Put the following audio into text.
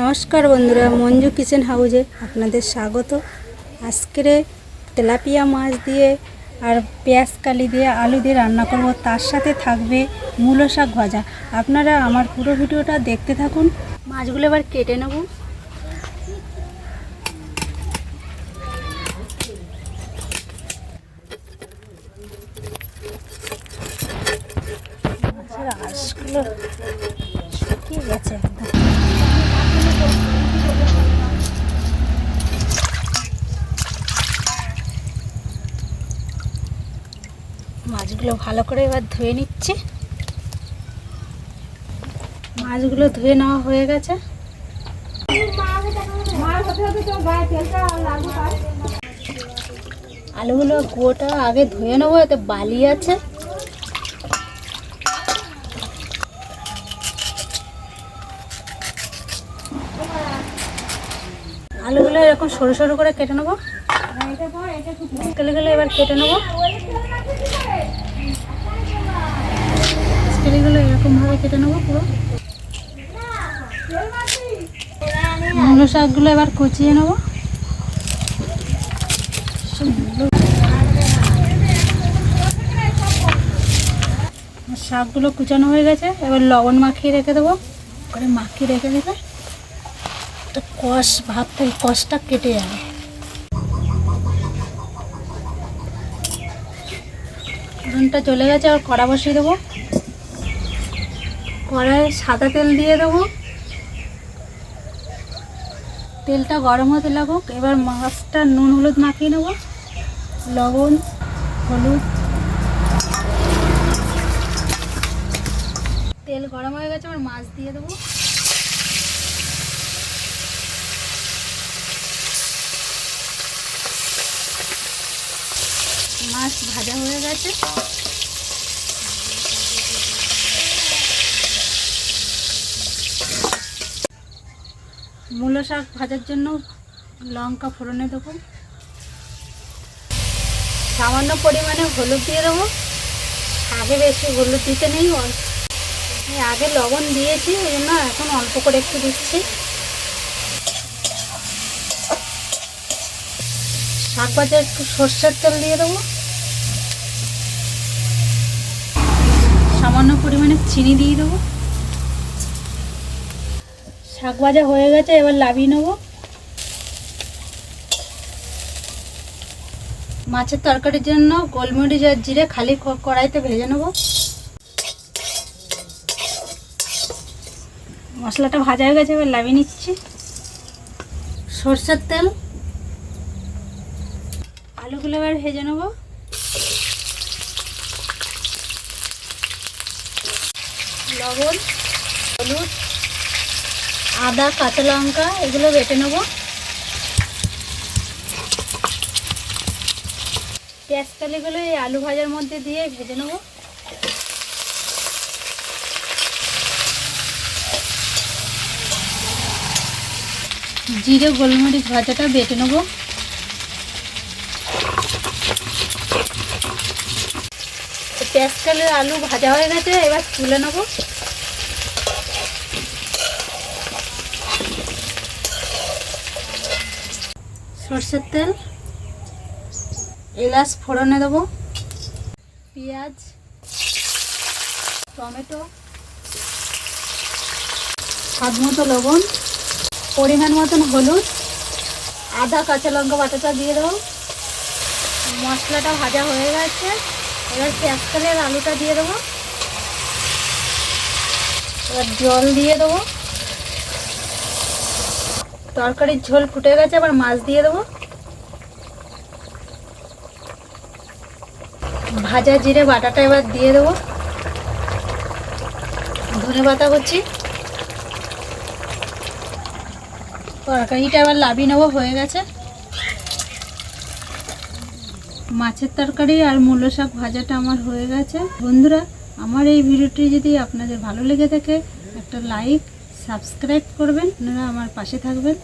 নমস্কার বন্ধুরা, মঞ্জু কিচেন হাউজে আপনাদের স্বাগত। আজকের তেলাপিয়া মাছ দিয়ে আর পেঁয়াজ কালি দিয়ে আলু দিয়ে রান্না করব। তার সাথে থাকবে মূলো শাক ভাজা। আপনারা আমার পুরো ভিডিওটা দেখতে থাকুন। মাছগুলো এবার কেটে নেব। মাছের শুকিয়ে গেছে। মাছগুলো ভালো করে এবার ধুয়ে নিচ্ছি। মাছগুলো ধুয়ে নেওয়া হয়ে গেছে। আলুগুলো গোটা আগে ধুয়ে নেব, এতে বালি আছে। আলুগুলো এরকম সরু সরু করে কেটে নেব। কেলেগুলো এবার কেটে নেব। কেলেগুলো এরকমভাবে কেটে নেব পুরো। মূলো শাকগুলো এবার কুচিয়ে নেব। শাকগুলো কুচানো হয়ে গেছে। এবার লবণ মাখিয়ে রেখে দেবো। করে মাখিয়ে রেখে দেবে একটা কষ ভাবটা, এই কষটা কেটে যাবে। ফোড়নটা চলে গেছে আর কড়া বসিয়ে দেবো। কড়ায় সাদা তেল দিয়ে দেবো। তেলটা গরম হতে লাগুক, এবার মাছটা নুন হলুদ মাখিয়ে নেব। লবণ, হলুদ। তেল গরম হয়ে গেছে, এবার মাছ দিয়ে দেবো। মাছ ভাজা হয়ে গেছে। মূলো শাক ভাজার জন্য লঙ্কা ফোড়নে দেবো। সামান্য পরিমাণে হলুদ দিয়ে দেবো। আগে বেশি হলুদ দিতে নেই আগে লবণ দিয়েছি, ওই জন্য এখন অল্প করে একটু দিচ্ছি। শাক ভাজা একটু সর্ষের তেল দিয়ে দেবো। সামান্য পরিমাণে চিনি দিয়ে দেবো। শাক ভাজা হয়ে গেছে, এবার লাভিয়ে নেব। মাছের তরকারির জন্য গোলমরিচ আর জিরে খালি কড়াইতে ভেজে নেব। মশলাটা ভাজা হয়ে গেছে, এবার লাভিয়ে নিচ্ছি। সর্ষের তেল আলুগুলো এবার ভেজে নেব। লবণ, হলুদ, আদা, কাঁচা লঙ্কা, এগুলো বেটে নেব। পেঁয়াজ কালিগুলো এই আলু ভাজার মধ্যে দিয়ে ভেজে নেব। জিরে, গোলমরিচ ভাজাটা বেটে নেব। পেঁয়াজ কালের আলু ভাজা হয়ে গেছে, এবার তুলে নেব। সর্ষের তেল, এলাচ ফোড়নে দেবো, পেঁয়াজ, টমেটো, স্বাদ মতো লবণ, পরিমাণ মতন হলুদ, আদা, কাঁচা লঙ্কা বাটাটা দিয়ে দেবো। মশলাটা ভাজা হয়ে গেছে। এবার পেঁয়াজ কালের আলুটা দিয়ে দেবো। এবার জল দিয়ে দেবো। তরকারির ঝোল ফুটে গেছে আবার মাছ দিয়ে দেবো। ভাজা জিরে বাটাটা এবার দিয়ে দেবো। ধনে পাতা করছি তরকারিটা এবার লাভিয়ে নেব, হয়ে গেছে। মাছের তরকারি আর মূলো শাক ভাজাটা আমার হয়ে গেছে। বন্ধুরা, আমার এই ভিডিওটি যদি আপনাদের ভালো লেগে থাকে, একটা লাইক, সাবস্ক্রাইব করবেন। আপনারা আমার পাশে থাকবেন।